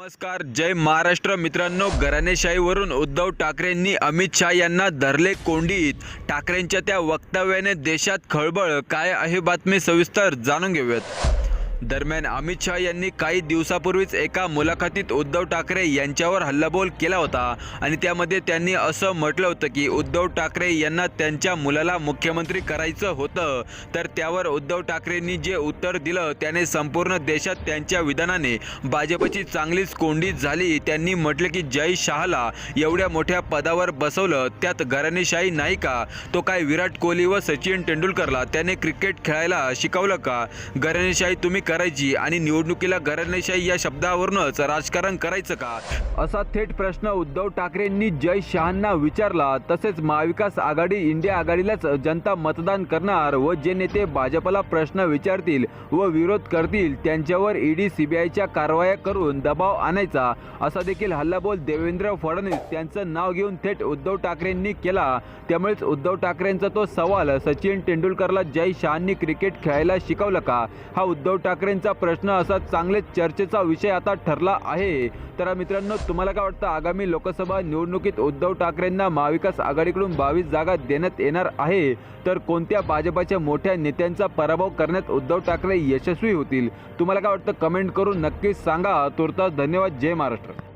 नमस्कार जय महाराष्ट्र. मित्रांनो घराणेशाहीवरून उद्धव ठाकरेंनी अमित शहा यांना धरले कोंडीत. ठाकरेंच्या त्या वक्तव्याने देशात खळबळ. काय आहे बातमी सविस्तर जाणून घेऊयात. दरम्यान अमित शहा यांनी काही दिवसापूर्वीच एका मुलाखतीत उद्धव ठाकरे यांच्यावर हल्लाबोल केला होता. आणि त्यामध्ये त्यांनी असं म्हटलं होतं की उद्धव ठाकरे यांना त्यांच्या मुलाला मुख्यमंत्री करायचं होतं. तर त्यावर उद्धव ठाकरेंनी जे उत्तर दिलं त्याने संपूर्ण देशात त्यांच्या विधानाने भाजपची चांगलीच कोंडी झाली. त्यांनी म्हटलं की जय शहाला एवढ्या मोठ्या पदावर बसवलं त्यात घराणेशाही नाही का? तो काय विराट कोहली व सचिन तेंडुलकरला त्याने क्रिकेट खेळायला शिकवलं का? घराणेशाही तुम्ही करायची आणि निवडणुकीला घराणेशाही या शब्दावरूनच राजकारण करायचं का? असा थेट प्रश्न उद्धव ठाकरेंनी जय शहांना विचारला. तसेच महाविकास आघाडी इंडिया आघाडीलाच जनता मतदान करणार व जे नेते भाजपला प्रश्न विचारतील व विरोध करतील त्यांच्यावर ईडी सीबीआयच्या कारवाया करून दबाव आणायचा. असा देखील हल्लाबोल देवेंद्र फडणवीस यांचं नाव घेऊन थेट उद्धव ठाकरेंनी केला. त्यामुळेच उद्धव ठाकरेंचा तो सवाल सचिन तेंडुलकरला जय शहांनी क्रिकेट खेळायला शिकवलं का? हा उद्धव ठाकरेंचा प्रश्न असा चांगलेच चर्चेचा विषय आता ठरला आहे. तर मित्रांनो तुम्हाला काय वाटतं? आगामी लोकसभा निवडणुकीत उद्धव ठाकरेंना महाविकास आघाडीकडून बावीस जागा देण्यात येणार आहे. तर कोणत्या भाजपाच्या मोठ्या नेत्यांचा पराभव करण्यात उद्धव ठाकरे यशस्वी होतील? तुम्हाला काय वाटतं? कमेंट करून नक्कीच सांगा. तुर्तास धन्यवाद. जय महाराष्ट्र.